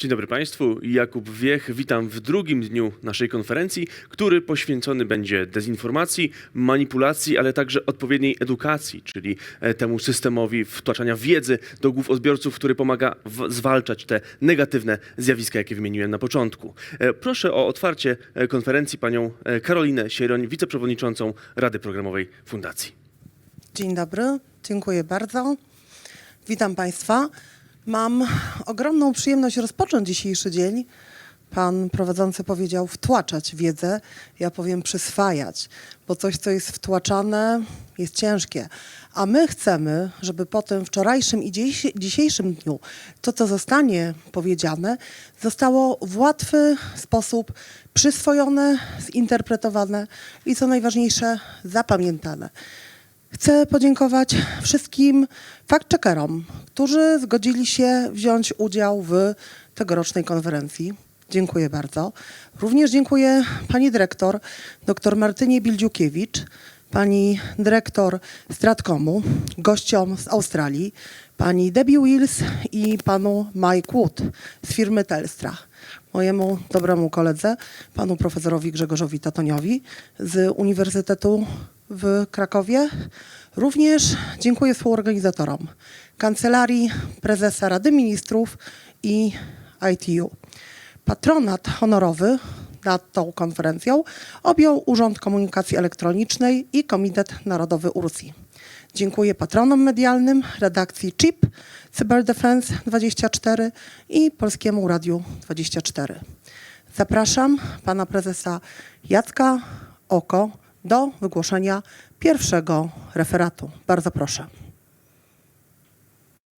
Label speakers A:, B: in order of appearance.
A: Dzień dobry Państwu. Jakub Wiech, witam w drugim dniu naszej konferencji, który poświęcony będzie dezinformacji, manipulacji, ale także odpowiedniej edukacji, czyli e, temu systemowi wtłaczania wiedzy do głów odbiorców, który pomaga zwalczać te negatywne zjawiska, jakie wymieniłem na początku. E, Proszę o otwarcie e, konferencji panią Karolinę Sieroń, wiceprzewodniczącą Rady Programowej Fundacji.
B: Dzień dobry, dziękuję bardzo. Witam Państwa. Mam ogromną przyjemność rozpocząć dzisiejszy dzień. Pan prowadzący powiedział wtłaczać wiedzę, ja powiem przyswajać, bo coś, co jest wtłaczane, jest ciężkie. A my chcemy, żeby po tym wczorajszym i dzisiejszy- dzisiejszym dniu to, co zostanie powiedziane, zostało w łatwy sposób przyswojone, zinterpretowane i co najważniejsze, zapamiętane. Chcę podziękować wszystkim fact-checkerom, którzy zgodzili się wziąć udział w tegorocznej konferencji. Dziękuję bardzo. Również dziękuję pani dyrektor, dr Martynie Bildziukiewicz, pani dyrektor Stratcomu, gościom z Australii, pani Debbie Wills i panu Mike Wood z firmy Telstra mojemu dobremu koledze, panu profesorowi Grzegorzowi Tatoniowi z Uniwersytetu w Krakowie. Również dziękuję współorganizatorom Kancelarii Prezesa Rady Ministrów i ITU. Patronat honorowy nad tą konferencją objął Urząd Komunikacji Elektronicznej i Komitet Narodowy URSI. Dziękuję patronom medialnym redakcji CHIP, Cyberdefense 24 i Polskiemu Radiu 24. Zapraszam pana prezesa Jacka Oko do wygłoszenia pierwszego referatu. Bardzo proszę.